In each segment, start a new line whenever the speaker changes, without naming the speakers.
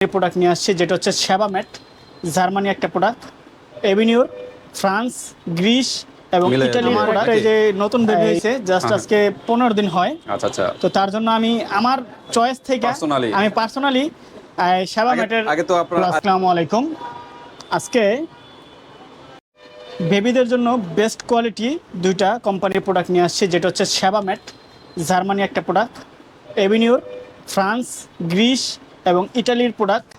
Product নিয়ে আসছি যেটা হচ্ছে সেবা সেবামেট জার্মানি একটা প্রোডাক্ট এভিনিউর ফ্রান্স গ্রিস এবং
মিলে
ইটালির প্রোডাক্ট এই যে নতুন বেবি হয়েছে জাস্ট
হ্যাঁ।
আজকে পনেরো দিন হয়।
আচ্ছা আচ্ছা।
তো তার জন্য আমি আমার চয়েস থেকে আমি পার্সোনালি সেবামেটের
আগে তো আপনার
আসসালামু আলাইকুম। আজকে বেবিদের জন্য বেস্ট কোয়ালিটি দুইটা কোম্পানির প্রোডাক্ট নিয়ে আসছে যেটা হচ্ছে সেবামেট জার্মানি একটা প্রোডাক্ট এভিনিউর ফ্রান্স গ্রিস এবং ইটালির প্রোডাক্ট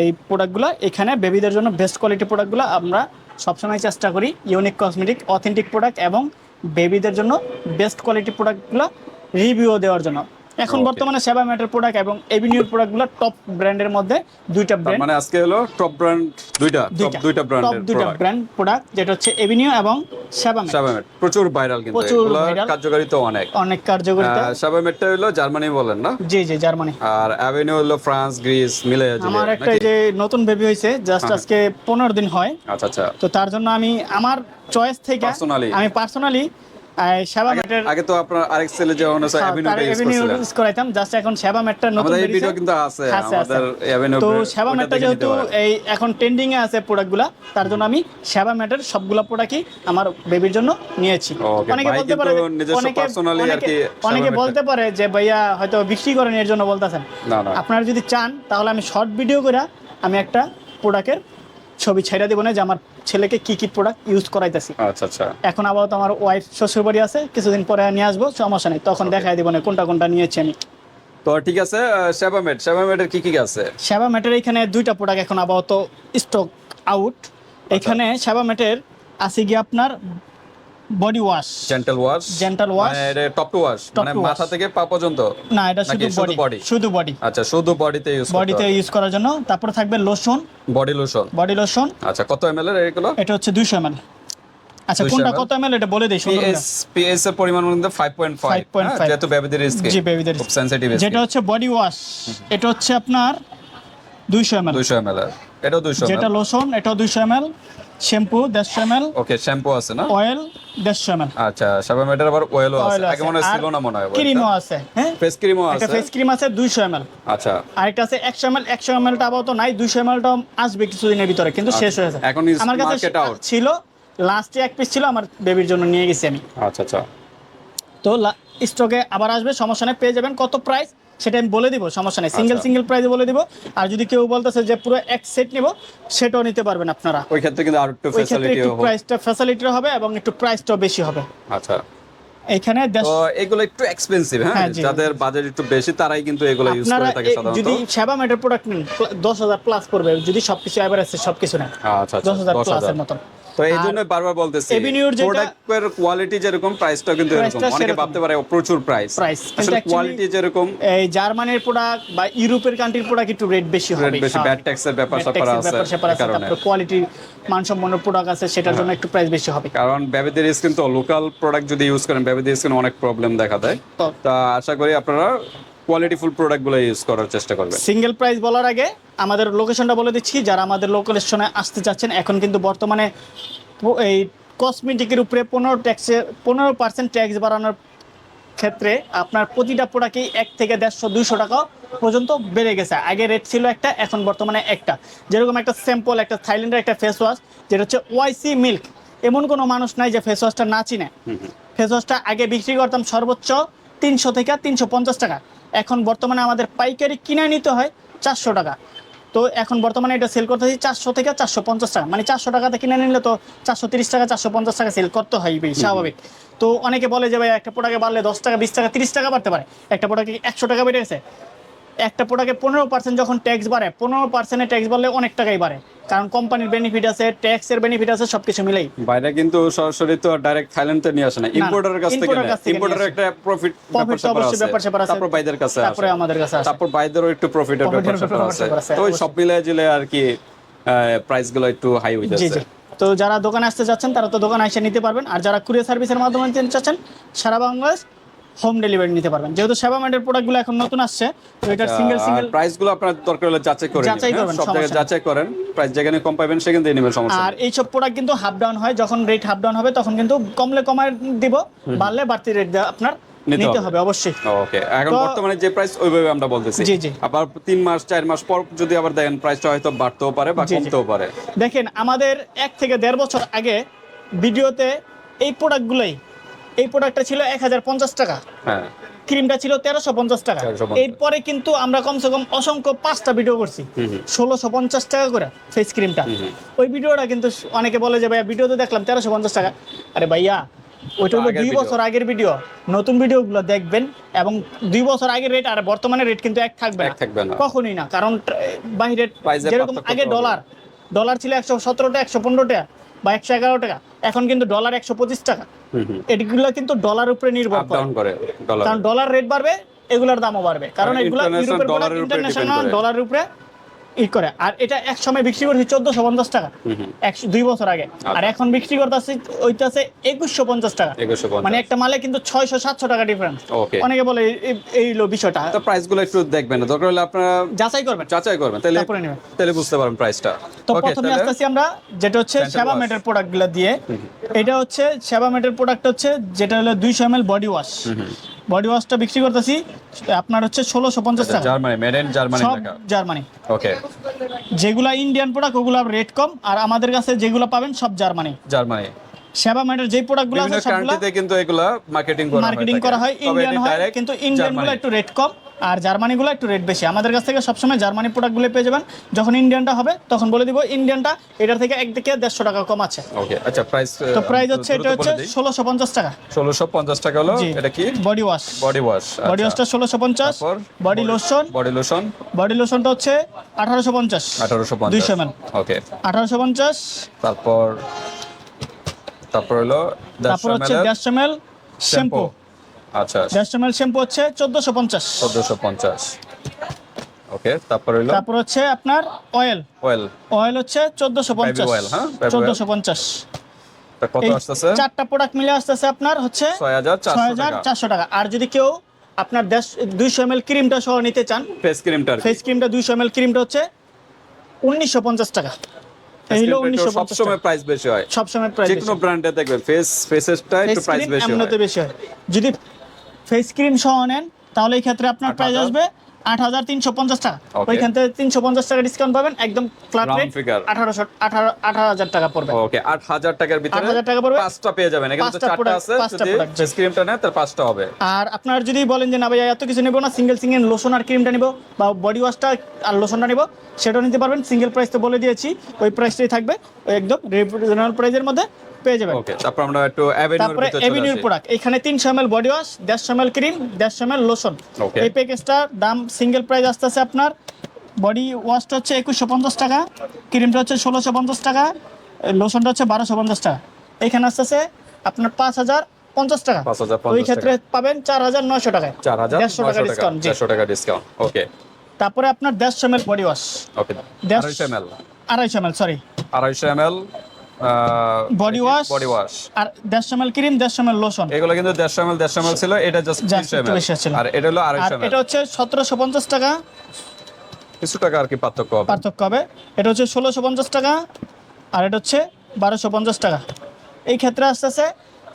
এই প্রোডাক্টগুলো এখানে বেবিদের জন্য বেস্ট কোয়ালিটি প্রোডাক্টগুলো আমরা সবসময় চেষ্টা করি। ইউনিক কসমেটিক অথেন্টিক প্রোডাক্ট এবং বেবিদের জন্য বেস্ট কোয়ালিটি প্রোডাক্টগুলো রিভিউ দেওয়ার জন্য। এখন বর্তমানে সেবা ম্যাটের প্রোডাক্ট এবং এভিনিউর প্রোডাক্টগুলো টপ ব্র্যান্ডের মধ্যে দুইটা ব্র্যান্ড
মানে আজকে হলো টপ ব্র্যান্ড দুইটা টপ দুইটা
টপ দুইটা ব্র্যান্ড প্রোডাক্ট যেটা হচ্ছে এভিনিউ এবং সেবা ম্যাট
প্রচুর ভাইরাল কিন্তু
প্রচুর
এগুলো। কার্যকারিতা অনেক।
অনেক কার্যকরিতা।
সাবামেটটা হলো জার্মানি বলেন না?
জি জি জার্মানি
আর অ্যাভিনিউ হলো ফ্রান্স গ্রিস মিলে
আমার একটা যে নতুন বেবি হয়েছে জাস্ট। আজকে পনেরো দিন হয়।
আচ্ছা আচ্ছা।
তো তার জন্য আমি আমার চয়েস থেকে? আমি পার্সোনালি সেবা
আগে-
ম্যাটের
আগে তো আপনার আরেক সেলে আছে ইউজ
এভিনিউ ইউজ করাইতাম। জাস্ট এখন সেবা ম্যাটটা নতুন
আমাদের। ভিডিও কিন্তু আছে। আমাদের
তো সেবা ম্যাটটা যেহেতু এই এখন ট্রেন্ডিং এ আছে প্রোডাক্টগুলা তার জন্য আমি সেবা ম্যাটের সবগুলা প্রোডাক্টই আমার বেবির জন্য নিয়েছি। অনেকে বলতে পারে অনেকে
personally আর কি
অনেকে বলতে পারে যে ভাইয়া হয়তো বিক্রি করেন এর জন্য বলতেছেন।
না না।
আপনারা যদি চান তাহলে আমি শর্ট ভিডিও করে আমি একটা প্রোডাক্টের ছবি ছেড়ে দেবো না যে আমার ছেলেকে কি কি প্রোডাক্ট ইউজ করাইতেছি।
আচ্ছা আচ্ছা।
এখন আপাতত আমার ওয়াইফ শ্বশুর বাড়ি আছে কিছুদিন পরে নিয়ে আসব সমস্যা নেই। তখন দেখাই দেবো না কোনটা কোনটা নিয়েছি আমি।
তো ঠিক আছে সেবামেট সেবামেটের কি কি আছে?
সেবা ম্যাটের এখানে দুইটা প্রোডাক্ট এখন আপাতত স্টক আউট এখানে সেবা ম্যাটের আছে গিয়ে আপনার body wash
gentle wash
Gentle wash।
মানে টপ টু ওয়াশ মানে মাথা থেকে পা পর্যন্ত?
না এটা শুধু বডি শুধু বডি
আচ্ছা শুধু বডিতে ইউজ
বডিতে ইউজ করার জন্য তারপরে থাকবে lotion
body lotion
body lotion
আচ্ছা কত এমএল এর এগুলো?
এটা হচ্ছে দুইশো এমএল আচ্ছা
200
কোনটা? কত এমএল এটা বলে দেই সুন্দর।
পিএস পিএস এর পরিমাণ কিন্তু 5.5
5.5
হ্যাঁ, যেহেতু বেবিদের স্কিন
জি বেবিদের
খুব সেনসিটিভ
যেটা হচ্ছে বডি ওয়াশ এটা হচ্ছে আপনার দুইশো এমএল
200 এমএল এটাও 200
যেটা লোশন এটাও দুইশো এমএল শ্যাম্পু দেড়শো এমএল
ওকে শ্যাম্পু আছে না?
অয়েল দেড়শো এমএল
আচ্ছা সাবামেটের আবার অয়েলও আছে। আগে মনে ছিল না মনে হয়
ক্রিমও আছে হ্যাঁ?
ফেস ক্রিমও
একটা
আছে?
ফেস ক্রিম আছে দুইশো এমএল
আচ্ছা।
আরেকটা আছে একশো এমএল একশো এমএলটা আপাতত নাই দুইশো এমএলটা আসবে কিছুদিনের ভিতরে কিন্তু শেষ হয়ে হয়েছে
এখন
আমার কাছে। ছিল লাস্টে এক পিস ছিল আমার বেবির জন্য নিয়ে গেছি আমি।
আচ্ছা আচ্ছা।
তো স্টকে আবার আসবে সমস্যা নেই পেয়ে যাবেন। কত প্রাইস সেটা আমি বলে দিব সমস্যা নেই। সিঙ্গেল
আচ্ছা।
সিঙ্গেল প্রাইসে বলে দিব। আর যদি কেউ বলতেছে যে পুরো এক সেট নিব সেটাও নিতে পারবেন আপনারা।
ওই ক্ষেত্রে কিন্তু আর একটু ফ্যাসিলিটি
একটু প্রাইসটা ফ্যাসিলিটি হবে এবং একটু প্রাইসটাও বেশি হবে।
আচ্ছা।
এখানে
এগুলো একটু এক্সপেন্সিভ হ্যাঁ?
হ্যাঁ,
যাদের বাজেট একটু বেশি তারাই কিন্তু এগুলো ইউজ করে থাকে সাধারণত।
যদি সেবা মেটের প্রোডাক্ট নেন দশ হাজার প্লাস পড়বে। যদি সবকিছু এভারেজ সবকিছু নেন।
আচ্ছা আচ্ছা।
দশ হাজার
10,000
প্লাসের মতন।
তো এই জন্য বারবার বলতেছি
যেটা-
প্রোডাক্টের কোয়ালিটি যেরকম প্রাইসটাও কিন্তু এরকম। অনেকে। ভাবতে পারে প্রচুর প্রাইস
কিন্তু
আসলে কোয়ালিটি যেরকম
এই জার্মানির প্রোডাক্ট বা ইউরোপের কান্ট্রির প্রোডাক্ট একটু রেট বেশি হবে।
রেট বেশি ব্যাড ট্যাক্সের ব্যাপার স্যাপার আছে কারণে।
কোয়ালিটি মানসম্পন্ন প্রোডাক্ট আছে সেটার জন্য একটু প্রাইস বেশি হবে।
কারণ বেবিদের স্কিন তো লোকাল প্রোডাক্ট যদি ইউজ করেন বেবিদের স্কিন অনেক প্রবলেম দেখা দেয়।
তা
আশা করি আপনারা কোয়ালিটিফুল প্রোডাক্টগুলো ইউজ করার চেষ্টা করবেন।
সিঙ্গেল প্রাইস বলার আগে আমাদের লোকেশনটা বলে দিচ্ছি যারা আমাদের লোকেশনে আসতে চাচ্ছেন এখন কিন্তু বর্তমানে এই কসমেটিকের উপরে পনেরো ট্যাক্সের পনেরো পার্সেন্ট ট্যাক্স বাড়ানোর ক্ষেত্রে আপনার প্রতিটা প্রোডাক্টই এক থেকে দেড়শো দুইশো টাকা পর্যন্ত বেড়ে গেছে। আগে রেট ছিল একটা এখন বর্তমানে একটা। যেরকম একটা স্যাম্পল একটা থাইল্যান্ডের একটা ফেস ওয়াশ যেটা হচ্ছে ওয়াইসি মিল্ক এমন কোনো মানুষ নাই যে ফেস ওয়াশটা না চিনে। ফেস ওয়াশটা আগে বিক্রি করতাম সর্বোচ্চ তিনশো থেকে তিনশো পঞ্চাশ টাকা। এখন বর্তমানে আমাদের পাইকারি কিনে নিতে হয় চারশো টাকা। তো এখন বর্তমানে এটা সেল করতেছি চারশো থেকে চারশো পঞ্চাশ টাকা। মানে চারশো টাকাতে কিনে নিলে তো চারশো তিরিশ টাকা চারশো পঞ্চাশ টাকা সেল করতে হয় স্বাভাবিক। তো অনেকে বলে যে ভাই একটা প্রোডাক্টে বাড়লে দশ টাকা বিশ টাকা তিরিশ টাকা বাড়তে পারে। একটা প্রোডাক্টে একশো টাকা বেড়ে গেছে? একটা প্রোডাক্টে পনেরো পার্সেন্ট যখন ট্যাক্স বাড়ে পনেরো পার্সেন্টের ট্যাক্স বাড়লে অনেক টাকাই বাড়ে। কারণ কোম্পানির বেনিফিট আছে ট্যাক্সের বেনিফিট আছে সব কিছু মিলেই।
বাইরে কিন্তু সরাসরি তো ডাইরেক্ট থাইল্যান্ড থেকে নিয়ে আসে না। ইম্পোর্টারের কাছ থেকে ইম্পোর্টারের একটা প্রফিট
তো অবশ্যই ব্যাপার স্যাপার আছে।
তারপর বাইদের কাছে
তারপরে
আসে।
আমাদের কাছে আসে।
তারপর বাইদেরও একটু প্রফিটের
এর
ব্যাপার স্যাপার আছে। তো সব মিলে জিলে আর কি প্রাইসগুলো একটু হাই হয়ে যাচ্ছে।
তো যারা দোকানে আসতে চাচ্ছেন তারা তো দোকানে এসে নিতে পারবেন। আর যারা কুরিয়ার সার্ভিসের মাধ্যমে নিতে চাচ্ছেন সারা বাংলাদেশ হোম ডেলিভারি নিতে পারবেন যেহেতু সেবা ম্যান্ডের প্রোডাক্টগুলো এখন নতুন আসছে তো এটার সিঙ্গেল সিঙ্গেল
প্রাইসগুলো আপনার দরকার হলে যাচাই করে
যাচাই
হ্যাঁ?
করবেন,
সব জায়গায় যাচাই করেন প্রাইস যেখানে কম পাবেন সেখান থেকে নেবেন সমস্যা
আর
নেই।
এইসব প্রোডাক্ট কিন্তু হাফ ডাউন হয় যখন রেট হাফ ডাউন হবে তখন কিন্তু কমলে কমায় দিব বাড়লে বাড়তি রেট আপনার
নিতে হবে।
অবশ্যই
ওকে এখন বর্তমানে যে প্রাইস ওইভাবে আমরা বলতেছি
জি, জি।
আবার তিন মাস চার মাস পর যদি আবার দেখেন প্রাইসটা হয়তো বাড়তেও পারে বা। কমতেও পারে
দেখেন আমাদের এক থেকে দেড় বছর আগে ভিডিওতে এই প্রোডাক্টগুলোই এই প্রোডাক্টটা ছিল এক হাজার পঞ্চাশ টাকা।
হ্যাঁ।
ক্রিমটা ছিল তেরোশো পঞ্চাশ টাকা। এরপরে কিন্তু আমরা কমসে কম অসংখ্য পাঁচটা ভিডিও করছি। ষোলোশো পঞ্চাশ টাকা করে ফেস ক্রিমটা ওই ভিডিওটা কিন্তু অনেকে বলে যে ভাইয়া ভিডিওতে দেখলাম তেরোশো পঞ্চাশ টাকা। আরে ভাইয়া ওইটা হলো দুই বছর আগের ভিডিও নতুন ভিডিওগুলো দেখবেন এবং দুই বছর আগের রেট আর বর্তমানে রেট কিন্তু এক থাকবে না। কখনোই না। কারণ বাইরে
Price
যেরকম আগে ডলার ডলার ছিল একশো সতেরো টাকা একশো পনেরো টাকা বা একশো এগারো টাকা এখন কিন্তু ডলার একশো পঁচিশ টাকা। এগুলো কিন্তু ডলার উপরে নির্ভর করে কারণ ডলার রেট বাড়বে এগুলার দামও বাড়বে। কারণ এগুলো ইন্টারন্যাশনাল
ডলার
ডলারের উপরে ই করে। আর এটা এক সময় বিক্রি করছি চোদ্দশো পঞ্চাশ টাকা। একশো দুই বছর আগে। আর
আচ্ছা।
এখন বিক্রি করতেছি ওইটাছে একুশশো পঞ্চাশ টাকা। মানে একটা মালে কিন্তু ছয়শো সাতশো টাকা ডিফারেন্স অনেকে বলে এই- হলো বিষয়টা।
তো প্রাইসগুলো একটু দেখবেন দরকার হলে আপনারা
যাচাই করবেন।
যাচাই করবেন। তাহলে তাহলে বুঝতে পারবেন প্রাইসটা
তো প্রথমে আসতেছি আমরা যেটা হচ্ছে সেবা। মেটের প্রোডাক্টগুলো দিয়ে। এটা হচ্ছে সেবা মেটের প্রোডাক্ট হচ্ছে যেটা হলো দুইশো M L body wash body ওয়াশটা বিক্রি করতেছি আপনার হচ্ছে ষোলোশো পঞ্চাশ টাকা।
জার্মানি মেড ইন জার্মানি
সব জার্মানি
ওকে
যেগুলা ইন্ডিয়ান প্রোডাক্ট ওগুলো রেট কম আর আমাদের কাছে যেগুলো পাবেন সব জার্মানি
জার্মানি
সেবা মেটের যে প্রোডাক্টগুলো আছে সবগুলো
কিন্তু এগুলা মার্কেটিং করা হয়
মার্কেটিং করা হয় ইন্ডিয়ান হয় কিন্তু ইন্ডিয়ানগুলো একটু রেট কম আর জার্মানিগুলো একটু রেট বেশি। আমাদের কাছ থেকে সবসময় জার্মানি প্রোডাক্টগুলো পেয়ে যাবেন। যখন ইন্ডিয়ানটা হবে তখন বলে দিব ইন্ডিয়ানটা এটার থেকে এক থেকে দেড়শো টাকা কম আছে।
ওকে আচ্ছা প্রাইস
তো প্রাইস হচ্ছে এটা হচ্ছে ষোলোশো পঞ্চাশ টাকা।
ষোলোশো পঞ্চাশ টাকা হলো এটা কি?
Body wash
body wash
body ওয়াশটা ষোলোশো পঞ্চাশ? Body lotion
body lotion
body লোশনটা হচ্ছে আঠারোশো পঞ্চাশ।
আঠারোশো পঞ্চাশ।
দুইশো এম
ওকে
আঠারোশো পঞ্চাশ।
তারপর? তারপর হলো
তারপর হচ্ছে এল শ্যাম্পু
আচ্ছা
এম এল শ্যাম্পু হচ্ছে চোদ্দোশো পঞ্চাশ।
চোদ্দশো পঞ্চাশ। ওকে তারপর হলো?
তারপর হচ্ছে আপনার অয়েল
ওয়েল
অয়েল হচ্ছে চোদ্দোশো পঞ্চাশ।
Oil, হ্যাঁ? Baby oil।
চোদ্দোশো পঞ্চাশ।
তা কত
এই
আসতেছে?
চারটা প্রোডাক্ট মিলে আসতেছে আপনার হচ্ছে
ছয় হাজার
ছয়
চারশো
হাজার
টাকা।
আর যদি কেউ আপনার দেশ দুইশো এম ক্রিমটা সহ নিতে চান
ফেস ক্রিমটা
ফেস ক্রিমটা দুইশো এম এল ক্রিমটা হচ্ছে উনিশশো পঞ্চাশ টাকা।
প্রাইস বেশি হয়।
সবসময় প্রাইস
যে কোনো ব্র্যান্ডে দেখবেন ফেস ফেসেসটা একটু প্রাইস বেশি হয়।
এমনিতে বেশি হয়। যদি ফেস ক্রিম সহ নেন তাহলে এই ক্ষেত্রে আপনার প্রাইস আসবে আট হাজার তিনশো পঞ্চাশ টাকা। ওইখান থেকে তিনশো পঞ্চাশ টাকা ডিসকাউন্ট পাবেন একদম ফ্ল্যাট রেট আঠারোশো আঠারো আঠারো হাজার টাকা পড়বে।
ওকে আট হাজার টাকার ভিতরে
8,000 টাকা পড়বে।
পাঁচটা পেয়ে যাবেন। এখানে তো চারটা আছে যদি ক্রিমটা নেন তার পাঁচটা হবে।
আর আপনার যদি বলেন যে না ভাই এত কিছু নেব না সিঙ্গেল সিঙ্গেল লোশন আর ক্রিমটা নিব বা বডি ওয়াশটা আর লোশনটা নিব সেটাও নিতে পারবেন। সিঙ্গেল প্রাইস তো বলে দিয়েছি ওই প্রাইসটাই থাকবে ওই একদম রিজনেবল প্রাইসের মধ্যে। পেয়ে যাবেন।
ওকে তারপর আমরা একটু অ্যাভেনিউর
তারপরে
ভিতরে চলে
প্রোডাক্ট এখানে তিনশো এম এল বডি ওয়াশ দেড়শো এম এল ক্রিম দেড়শো এম এল লোশন. এই প্যাকেজটার দাম সিঙ্গেল প্রাইস আসতেছে আপনার। বডি ওয়াশটা হচ্ছে একুশশো পঞ্চাশ টাকা ক্রিমটা হচ্ছে ষোলোশো পঞ্চাশ টাকা লোশনটা হচ্ছে বারোশো পঞ্চাশ টাকা। এখানে আসতেছে আপনার পাঁচ হাজার পঞ্চাশ টাকা। ওই ক্ষেত্রে পাবেন চার হাজার নয়শো টাকায়।
চার হাজার
দেড়শো টাকা ডিসকাউন্ট
চারশো টাকা ডিসকাউন্ট ওকে
তারপরে আপনার দেড়শো M L body wash
okay M L
আড়াইশো এম এল সরি
আড়াইশো M L
Body wash।
Body wash
আর এল ক্রিম এল লোশন
এগুলো কিন্তু এম এল ছিল এটা জাস্ট
Just
তিনশো এম
একটু বেশি ছিল।
আর এটা হলো এম
এটা হচ্ছে সতেরোশো পঞ্চাশ টাকা।
কিছু টাকা আর কি পার্থক্য হবে।
পার্থক্য হবে। এটা হচ্ছে ষোলোশো পঞ্চাশ টাকা আর এটা হচ্ছে বারোশো পঞ্চাশ টাকা। এই ক্ষেত্রে আসতেছে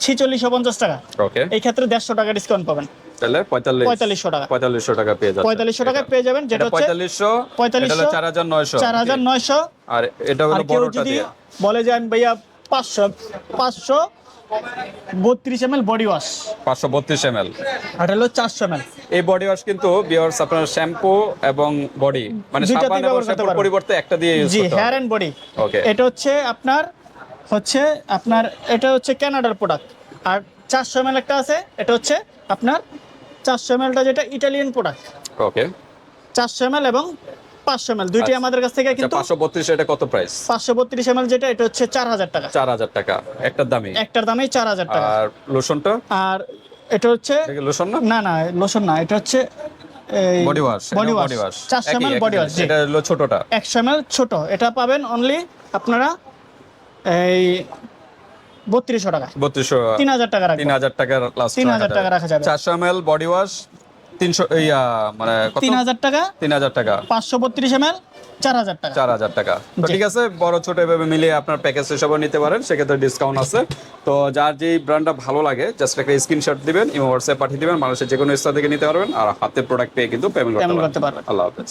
ছিচল্লিশশো পঞ্চাশ টাকা।
ওকে
এই ক্ষেত্রে দেড়শো টাকা ডিসকাউন্ট পাবেন।
তাহলে
পঁয়তাল্লিশশো টাকা।
পঁয়তাল্লিশশো টাকা পেয়ে যাচ্ছে
পঁয়তাল্লিশশো পেয়ে যাবেন যেটা
পঁয়তাল্লিশশো
পঁয়তাল্লিশশো,
চার হাজার নয়শো।
চার হাজার নয়শো।
আর এটা হলো বড়টা দিয়ে।
বলে যে আমি ভাইয়া পাঁচশো পাঁচশো বত্রিশ এম বডি ওয়াশ।
পাঁচশো বত্রিশ এম এল
এটা হলো চারশো এম
এই বডি ওয়াশ কিন্তু বিয়ার্স আপনার শ্যাম্পু এবং বডি মানে সাবান এবং শ্যাম্পুর পরিবর্তে একটা দিয়ে ইউজ
জি হেয়ার অ্যান্ড বডি
ওকে
এটা হচ্ছে আপনার হচ্ছে আপনার এটা হচ্ছে কানাডার প্রোডাক্ট আর চারশো এম একটা আছে এটা হচ্ছে আপনার চারশো এম এলটা যেটা ইটালিয়ান প্রোডাক্ট
ওকে
চারশো এম এবং পাঁচশো এম দুইটি আমাদের কাছ থেকে কিন্তু
পাঁচশো বত্রিশ এটা কত প্রাইস
পাঁচশো বত্রিশ এম যেটা এটা হচ্ছে চার হাজার টাকা।
চার হাজার টাকা। একটার দামি
একটার দামেই চার হাজার টাকা।
আর লোশনটা
আর এটা হচ্ছে
লোশন না?
না না লোশন না এটা হচ্ছে
body wash
body wash
wash
চারশো এম বডি ওয়াশ
এটা হলো ছোটটা।
একশো এম ছোট। এটা পাবেন অনলি আপনারা এই বত্রিশশো টাকা।
বত্রিশশো
তিন হাজার টাকা
তিন হাজার টাকার লাস্ট
3,000 টাকা রাখা যাবে।
চারশো এম এল বডি ওয়াশ তিনশো আহ, মানে
তিন হাজার টাকা।
তিন হাজার টাকা।
পাঁচশো বত্রিশ এম এল চার হাজার টাকা।
চার হাজার টাকা। তো ঠিক আছে বড় ছোট এভাবে মিলিয়ে আপনার প্যাকেজ হিসাবে নিতে পারেন সেক্ষেত্রে ডিসকাউন্ট আছে। তো যার যেই ব্র্যান্ডটা ভালো লাগে জাস্ট একটা স্ক্রিনশট দিবেন ইমো হোয়াটসঅ্যাপ পাঠিয়ে দিবেন মানুষের যে কোনো স্থান থেকে নিতে পারবেন আর হাতে প্রোডাক্ট পেয়ে কিন্তু পেমেন্ট করতে
পারবেন।
আল্লাহ হাফেজ।